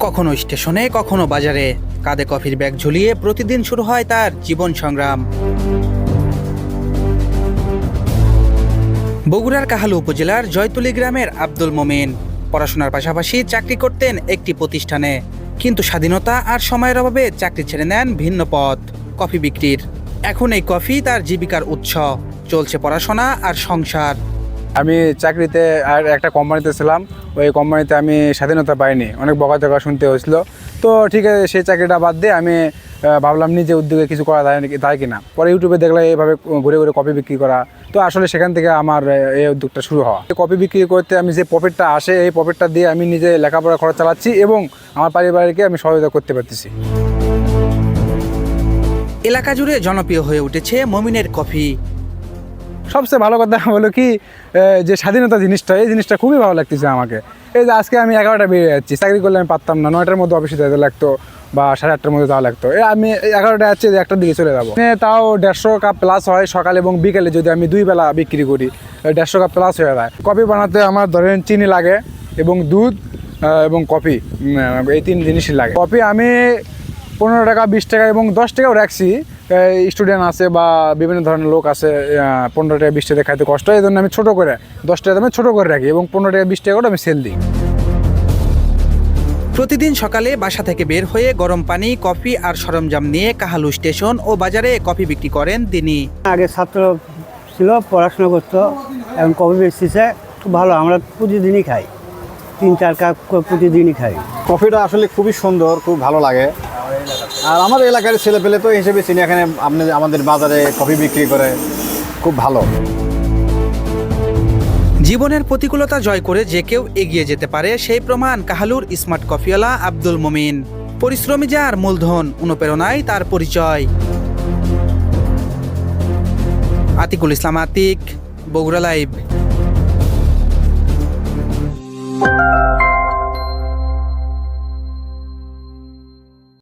কখনো স্টেশনে, কখনো বাজারে। কাঁধে কফির ব্যাগ ঝুলিয়ে প্রতিদিন শুরু হয় তার জীবন সংগ্রাম। বগুড়ার কাহালু উপজেলার জয়তুলি গ্রামের আব্দুল মোমিন পড়াশোনার পাশাপাশি চাকরি করতেন একটি প্রতিষ্ঠানে। কিন্তু স্বাধীনতা আর সময়ের অভাবে চাকরি ছেড়ে নেন ভিন্ন পথ, কফি বিক্রির। এখন এই কফি তার জীবিকার উৎস। চলছে পড়াশোনা আর সংসার। আমি চাকরিতে আর একটা কোম্পানিতে ছিলাম, ওই কোম্পানিতে আমি স্বাধীনতা পাইনি। অনেক বকা টকা শুনতে হয়েছিল। তো ঠিক আছে, সেই চাকরিটা বাদ দিয়ে আমি ভাবলাম নিজে উদ্যোগে কিছু করা যায় নাকি তাই কিনা। পরে ইউটিউবে দেখলে এইভাবে ঘুরে ঘুরে কপি বিক্রি করা। তো আসলে সেখান থেকে আমার এই উদ্যোগটা শুরু হওয়া। কপি বিক্রি করতে আমি যে প্রফিটটা আসে, এই প্রফিটটা দিয়ে আমি নিজে লেখাপড়া খরচ চালাচ্ছি এবং আমার পরিবারকে আমি সহযোগিতা করতে পারতেছি। এলাকা জুড়ে জনপ্রিয় হয়ে উঠেছে মমিনের কফি। সবচেয়ে ভালো কথা হলো কি যে স্বাধীনতা জিনিসটা, এই জিনিসটা খুবই ভালো লাগতেছে আমাকে। এই যে আজকে আমি এগারোটা বেরিয়ে যাচ্ছি, চাকরি করলে আমি পারতাম না, নয়টার মধ্যে অফিসে যেতে লাগতো বা সাড়ে আটটার মধ্যে যাওয়া লাগতো। এ, আমি এগারোটা যাচ্ছি একটার দিকে চলে যাব। তাও দেড়শো কাপ প্লাস হয় সকাল এবং বিকেলে, যদি আমি দুই বেলা বিক্রি করি দেড়শো কাপ প্লাস হয়ে যায়। কফি বানাতে আমার ধরেন চিনি লাগে এবং দুধ এবং কফি এই তিন জিনিসই লাগে। কফি আমি পনেরো টাকা বিশ টাকা এবং দশ টাকাও রাখছি। স্টুডেন্ট আছে বা বিভিন্ন ধরনের লোক আছে পনেরো টাকা বিশ টাকা খাইতে কষ্ট হয় এই জন্য আমি ছোটো করে দশ টাকা দামে ছোটো করে রাখি এবং পনেরো টাকা বিশ টাকা করে আমি সেল দিই। প্রতিদিন সকালে বাসা থেকে বের হয়ে গরম পানি কফি আর সরঞ্জাম নিয়ে কাহালু স্টেশন ও বাজারে কফি বিক্রি করেন তিনি। আগে ছাত্র ছিল পড়াশোনা করতো এখন কফি বেচতেছে খুব ভালো আমরা প্রতিদিনই খাই। তিন চার কাপ প্রতিদিনই খাই। কফিটা আসলে খুবই সুন্দর খুব ভালো লাগে। আর আমার এলাকার ছেলে পেলে তো হিসেবে চিনি, এখানে আপনি আমাদের বাজারে কফি বিক্রি করে খুব ভালো। জীবনের প্রতিকূলতা জয় করে যে কেউ এগিয়ে যেতে পারে, সেই প্রমাণ কাহালুর স্মার্ট কফিওয়ালা আব্দুল মমিন। পরিশ্রমী যার মূলধন অনুপ্রেরণায় তার পরিচয়। আতিকুল ইসলাম আতিক, বগুড়া লাইভ।